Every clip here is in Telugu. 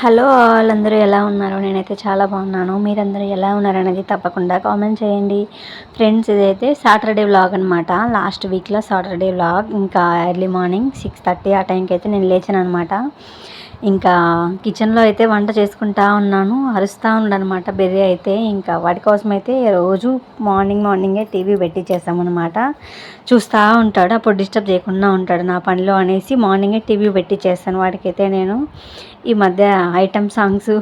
హలో వాళ్ళందరూ ఎలా ఉన్నారు? నేనైతే చాలా బాగున్నాను. మీరందరూ ఎలా ఉన్నారు అనేది తప్పకుండా కామెంట్ చేయండి. ఫ్రెండ్స్ ఇదైతే సాటర్డే వ్లాగ్ అనమాట లాస్ట్ వీక్లో సాటర్డే వ్లాగ్. ఇంకా ఎర్లీ మార్నింగ్ సిక్స్ థర్టీ ఆ టైంకి అయితే నేను లేచాను అనమాట ఇంకా కిచెన్లో అయితే వంట చేసుకుంటా ఉన్నాను అరుస్తూ ఉండనమాట బెర్రీ అయితే ఇంకా వాటి కోసం అయితే రోజు మార్నింగ్ మార్నింగే టీవీ పెట్టించేసామన్నమాట చూస్తూ ఉంటాడు అప్పుడు డిస్టర్బ్ చేయకుండా ఉంటాడు నా పనిలో అనేసి మార్నింగే టీవీ పెట్టించేస్తాను వాడికైతే నేను ఈ మధ్య ఐటమ్ సాంగ్స్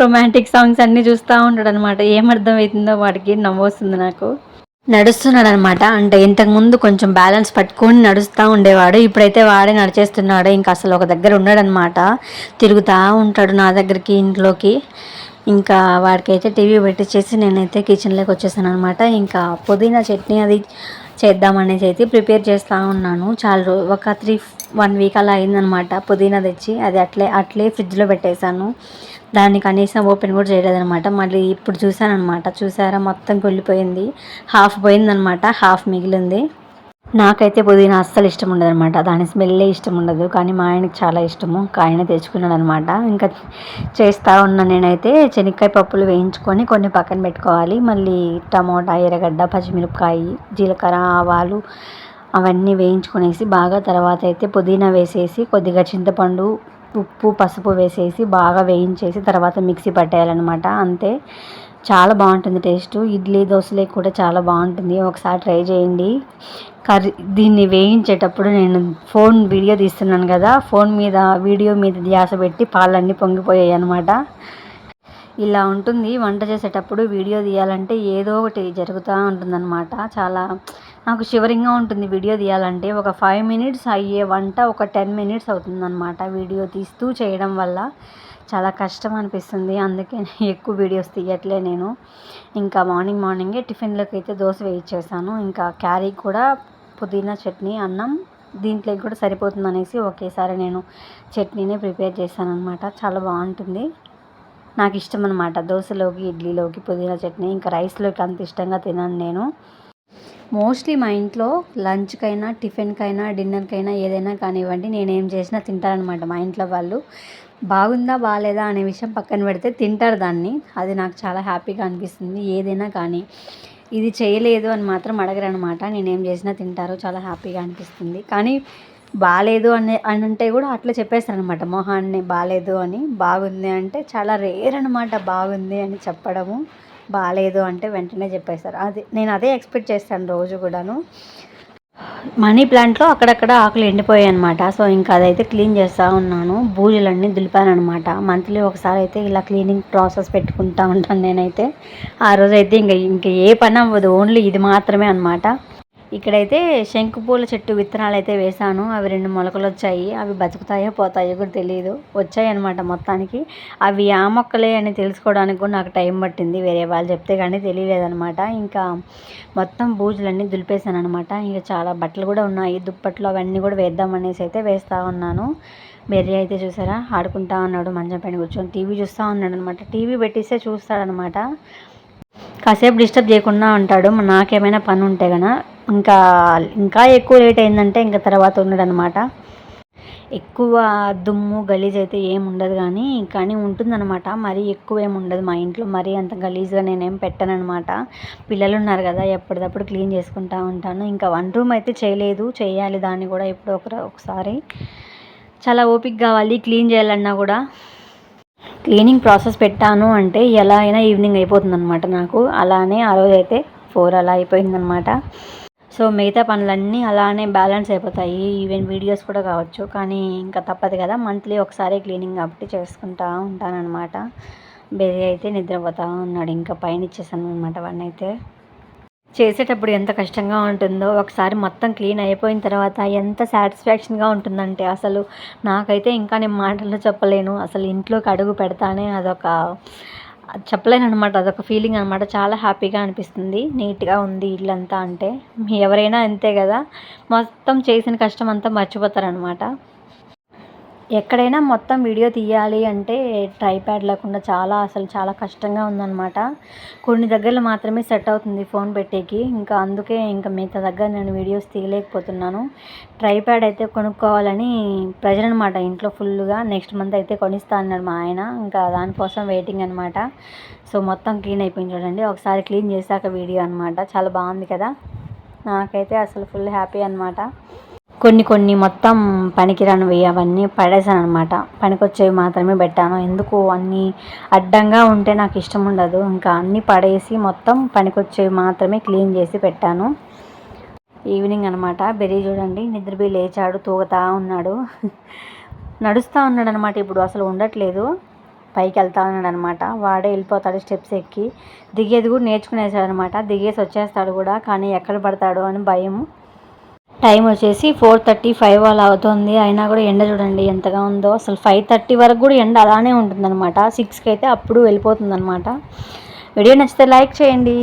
రొమాంటిక్ సాంగ్స్ అన్నీ చూస్తూ ఉంటాడు అనమాట ఏమర్థం అవుతుందో వాడికి నవ్వొస్తుంది నాకు. నడుస్తున్నాడు అనమాట అంటే ఇంతకుముందు కొంచెం బ్యాలెన్స్ పట్టుకొని నడుస్తూ ఉండేవాడు. ఇప్పుడైతే వాడే నడిచేస్తున్నాడు. ఇంకా అసలు ఒక దగ్గర ఉన్నాడనమాట. తిరుగుతూ ఉంటాడు నా దగ్గరికి ఇంట్లోకి. ఇంకా వాడికైతే టీవీ పెట్టించేసి నేనైతే కిచెన్లోకి వచ్చేసాను అనమాట ఇంకా పుదీనా చట్నీ అది చేద్దామనేసి అయితే ప్రిపేర్ చేస్తూ ఉన్నాను. చాలా ఒక త్రీ వన్ వీక్ అలా అయిందనమాట. పుదీనా తెచ్చి అది అట్లే అట్లే ఫ్రిడ్జ్లో పెట్టేశాను. దాన్ని కనీసం ఓపెన్ కూడా చేయలేదనమాట మళ్ళీ ఇప్పుడు చూసానమాట చూసారా? మొత్తం కుళ్ళిపోయింది. హాఫ్ పోయిందనమాట హాఫ్ మిగిలింది. నాకైతే పుదీనా అస్సలు ఇష్టం ఉండదు అనమాట దాని స్మెల్లే ఇష్టం ఉండదు. కానీ మా ఆయనకి చాలా ఇష్టము. ఆయన తెచ్చుకున్నాడు అనమాట ఇంకా చేస్తూ ఉన్నా నేనైతే శనక్కాయ పప్పులు వేయించుకొని కొన్ని పక్కన పెట్టుకోవాలి. మళ్ళీ టమోటా ఎర్రగడ్డ పచ్చిమిరపకాయ జీలకర్ర ఆవాలు అవన్నీ వేయించుకునేసి బాగా తర్వాత అయితే పుదీనా వేసేసి కొద్దిగా చింతపండు ఉప్పు పసుపు వేసేసి బాగా వేయించేసి తర్వాత మిక్సీ పట్టేయాలన్నమాట. అంతే. చాలా బాగుంటుంది టేస్ట్. ఇడ్లీ దోశలే కూడా చాలా బాగుంటుంది. ఒకసారి ట్రై చేయండి. కర్రీ దీన్ని వేయించేటప్పుడు నేను ఫోన్ వీడియో తీస్తున్నాను కదా ఫోన్ మీద వీడియో మీద ధ్యాస పెట్టి పాలన్నీ పొంగిపోయాయి అనమాట ఇలా ఉంటుంది. వంట చేసేటప్పుడు వీడియో తీయాలంటే ఏదో ఒకటి జరుగుతూ ఉంటుందన్నమాట. చాలా నాకు షివరింగ్గా ఉంటుంది వీడియో తీయాలంటే ఒక ఫైవ్ మినిట్స్ అయ్యే వంట ఒక టెన్ మినిట్స్ అవుతుందన్నమాట వీడియో తీస్తూ చేయడం వల్ల చాలా కష్టం అనిపిస్తుంది. అందుకే ఎక్కువ వీడియోస్ తీయట్లే నేను. ఇంకా మార్నింగ్ మార్నింగే టిఫిన్లోకి అయితే దోశ వేయించేసాను. ఇంకా క్యారీ కూడా పుదీనా చట్నీ అన్నం దీంట్లోకి కూడా సరిపోతుంది అనేసి ఒకేసారి నేను చట్నీనే ప్రిపేర్ చేశాను అనమాట చాలా బాగుంటుంది. నాకు ఇష్టం అనమాట దోశలోకి ఇడ్లీలోకి పుదీనా చట్నీ ఇంకా రైస్లోకి అంత ఇష్టంగా తినను నేను. మోస్ట్లీ మా ఇంట్లో లంచ్కైనా టిఫిన్కైనా డిన్నర్కైనా ఏదైనా కానివ్వండి నేనేం చేసినా తింటారనమాట మా ఇంట్లో వాళ్ళు. బాగుందా బాగాలేదా అనే విషయం పక్కన పెడితే తింటారు దాన్ని. అది నాకు చాలా హ్యాపీగా అనిపిస్తుంది. ఏదైనా కానీ ఇది చేయలేదు అని మాత్రం అడగరు అనమాట నేనేం చేసినా తింటారు చాలా హ్యాపీగా అనిపిస్తుంది. కానీ బాగాలేదు అని అని అంటే కూడా అట్లా చెప్పేస్తారనమాట మొహాన్ని బాగాలేదు అని బాగుంది అంటే చాలా రేర్ అనమాట బాగుంది అని చెప్పడము. బాగాలేదు అంటే వెంటనే చెప్పేశారు అది నేను అదే ఎక్స్పెక్ట్ చేస్తాను రోజు కూడాను. మనీ ప్లాంట్లో అక్కడక్కడ ఆకులు ఎండిపోయాయి అనమాట సో ఇంకా అదైతే క్లీన్ చేస్తూ ఉన్నాను. బూజులన్నీ దులిపాను అనమాట మంత్లీ ఒకసారి అయితే ఇలా క్లీనింగ్ ప్రాసెస్ పెట్టుకుంటూ ఉంటాను నేనైతే. ఆ రోజైతే ఇంకా ఇంకా ఏ పని అవ్వదు. ఓన్లీ ఇది మాత్రమే అనమాట ఇక్కడైతే శంకుపూల చెట్టు విత్తనాలు అయితే వేసాను అవి రెండు మొలకలు వచ్చాయి అవి బతుకుతాయో పోతాయో కూడా తెలియదు వచ్చాయి అనమాట మొత్తానికి. అవి ఆ మొక్కలే అని తెలుసుకోవడానికి కూడా నాకు టైం పట్టింది. వేరే వాళ్ళు చెప్తే కానీ తెలియలేదనమాట ఇంకా మొత్తం బూజులన్నీ దులిపేశాను అనమాట ఇంకా చాలా బట్టలు కూడా ఉన్నాయి. దుప్పట్లు అవన్నీ కూడా వేద్దామనేసి అయితే వేస్తూ ఉన్నాను. బెర్రీ అయితే చూసారా? ఆడుకుంటా ఉన్నాడు. మంచం పైన కూర్చొని టీవీ చూస్తూ ఉన్నాడు అనమాట టీవీ పెట్టిస్తే చూస్తాడనమాట కాసేపు డిస్టర్బ్ చేయకుండా ఉంటాడు. నాకేమైనా పని ఉంటే కనుక ఇంకా ఇంకా ఎక్కువ లేట్ అయిందంటే ఇంకా తర్వాత ఉండడనమాట. ఎక్కువ దుమ్ము గలీజ్ అయితే ఏం ఉండదు కానీ కానీ ఉంటుందన్నమాట. మరీ ఎక్కువ ఏమి ఉండదు మా ఇంట్లో. మరీ అంత గలీజ్గా నేనేం పెట్టానమాట పిల్లలు ఉన్నారు కదా ఎప్పటికప్పుడు క్లీన్ చేసుకుంటూ ఉంటాను. ఇంకా వన్ రూమ్ అయితే చేయలేదు. చేయాలి దాన్ని కూడా ఎప్పుడో ఒక ఒకసారి. చాలా ఓపిక కావాలి క్లీన్ చేయాలన్నా కూడా. క్లీనింగ్ ప్రాసెస్ పెట్టాను అంటే ఎలా అయినా ఈవినింగ్ అయిపోతుంది అనమాట నాకు. అలానే ఆ రోజు అయితే ఫోర్ అలా అయిపోయిందనమాట సో మిగతా పనులన్నీ అలానే బ్యాలెన్స్ అయిపోతాయి. ఈవెన్ వీడియోస్ కూడా కావచ్చు. కానీ ఇంకా తప్పదు కదా. మంత్లీ ఒకసారి క్లీనింగ్ కాబట్టి చేసుకుంటా ఉంటానన్నమాట. బేబీ అయితే నిద్రపోతూ ఉన్నాడు. ఇంకా పైన ఇచ్చేసాను అనమాట వాడిని అయితే చేసేటప్పుడు ఎంత కష్టంగా ఉంటుందో ఒకసారి మొత్తం క్లీన్ అయిపోయిన తర్వాత ఎంత సాటిస్ఫాక్షన్గా ఉంటుందంటే అసలు నాకైతే ఇంకా నేను మాటల్లో చెప్పలేను. అసలు ఇంట్లోకి అడుగు పెడతానే అదొక చెప్పలేను అనమాట అదొక ఫీలింగ్ అనమాట చాలా హ్యాపీగా అనిపిస్తుంది. నీట్గా ఉంది ఇల్లంతా అంటే. ఎవరైనా అంతే కదా. మొత్తం చేసిన కష్టం అంతా మర్చిపోతారనమాట ఎక్కడైనా మొత్తం వీడియో తీయాలి అంటే ట్రైప్యాడ్ లేకుండా చాలా అసలు చాలా కష్టంగా ఉందన్నమాట. కొన్ని దగ్గరలో మాత్రమే సెట్ అవుతుంది ఫోన్ పెట్టేకి. ఇంకా అందుకే ఇంకా మిగతా దగ్గర నేను వీడియోస్ తీయలేకపోతున్నాను. ట్రైప్యాడ్ అయితే కొనుక్కోవాలని ప్రెజర్ అనమాట ఇంట్లో ఫుల్గా నెక్స్ట్ మంత్ అయితే కొనిస్తా అన్నాడు మా ఆయన. ఇంకా దానికోసం వెయిటింగ్ అనమాట సో మొత్తం క్లీన్ అయిపోయింది చూడండి. ఒకసారి క్లీన్ చేశాక వీడియో అనమాట చాలా బాగుంది కదా. నాకైతే అసలు ఫుల్ హ్యాపీ అనమాట కొన్ని కొన్ని మొత్తం పనికిరానివి అవన్నీ పడేసాను అనమాట పనికొచ్చేవి మాత్రమే పెట్టాను. ఎందుకు? అన్నీ అడ్డంగా ఉంటే నాకు ఇష్టం ఉండదు. ఇంకా అన్నీ పడేసి మొత్తం పనికొచ్చేవి మాత్రమే క్లీన్ చేసి పెట్టాను. ఈవినింగ్ అనమాట బెరీ చూడండి. నిద్రపోయి లేచాడు. తూగుతా ఉన్నాడు. నడుస్తూ ఉన్నాడు అనమాట ఇప్పుడు అసలు ఉండట్లేదు. పైకి వెళ్తా ఉన్నాడు అనమాట వాడే వెళ్ళిపోతాడు స్టెప్స్ ఎక్కి. దిగేది కూడా నేర్చుకునేసాడు అనమాట దిగేసి వచ్చేస్తాడు కూడా. కానీ ఎక్కడ పడతాడు అని భయం. టైం వచ్చేసి ఫోర్ థర్టీ ఫైవ్ అలా అవుతుంది. అయినా కూడా ఎండ చూడండి ఎంతగా ఉందో. అసలు ఫైవ్ థర్టీ వరకు కూడా ఎండ అలానే ఉంటుందన్నమాట. సిక్స్కి అయితే అప్పుడు వెళ్ళిపోతుందన్నమాట. వీడియో నచ్చితే లైక్ చేయండి.